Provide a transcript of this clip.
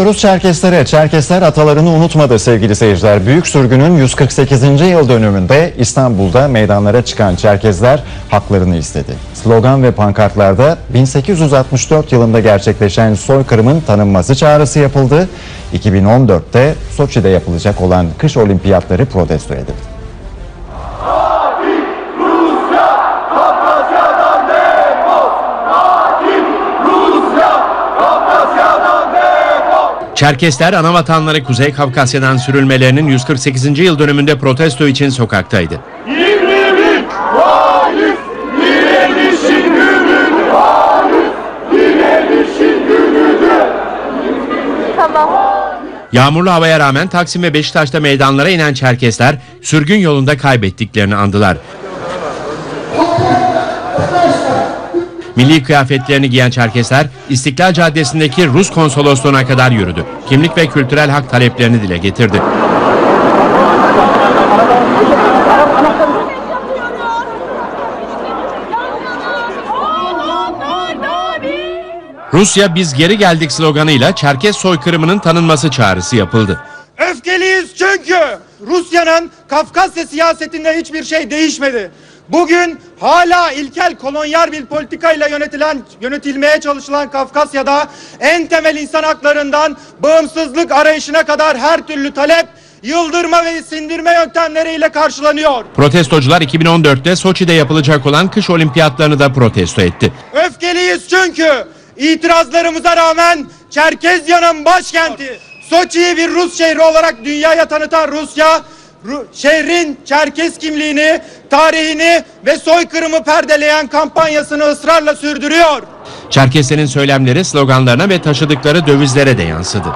Bakıyoruz Çerkeslere. Çerkesler atalarını unutmadı sevgili seyirciler. Büyük sürgünün 148. yıl dönümünde İstanbul'da meydanlara çıkan Çerkezler haklarını istedi. Slogan ve pankartlarda 1864 yılında gerçekleşen soykırımın tanınması çağrısı yapıldı. 2014'te Soçi'de yapılacak olan kış olimpiyatları protesto edildi. Çerkesler anavatanları Kuzey Kafkasya'dan sürülmelerinin 148. yıl dönümünde protesto için sokaktaydı. Yağmurlu havaya rağmen Taksim ve Beşiktaş'ta meydanlara inen Çerkesler sürgün yolunda kaybettiklerini andılar. Milli kıyafetlerini giyen Çerkesler İstiklal Caddesi'ndeki Rus konsolosluğuna kadar yürüdü. Kimlik ve kültürel hak taleplerini dile getirdi. Rusya biz geri geldik sloganıyla Çerkes soykırımının tanınması çağrısı yapıldı. Öfkeliyiz çünkü Rusya'nın Kafkasya siyasetinde hiçbir şey değişmedi. Bugün hala ilkel kolonyal bir politikayla yönetilen yönetilmeye çalışılan Kafkasya'da en temel insan haklarından bağımsızlık arayışına kadar her türlü talep yıldırma ve sindirme yöntemleriyle karşılanıyor. Protestocular 2014'te Soçi'de yapılacak olan kış olimpiyatlarını da protesto etti. Öfkeliyiz çünkü itirazlarımıza rağmen Çerkezya'nın başkenti Soçi'yi bir Rus şehri olarak dünyaya tanıtan Rusya Ru- şehrin Çerkez kimliğini, tarihini ve soykırımı perdeleyen kampanyasını ısrarla sürdürüyor. Çerkeslerin söylemleri sloganlarına ve taşıdıkları dövizlere de yansıdı.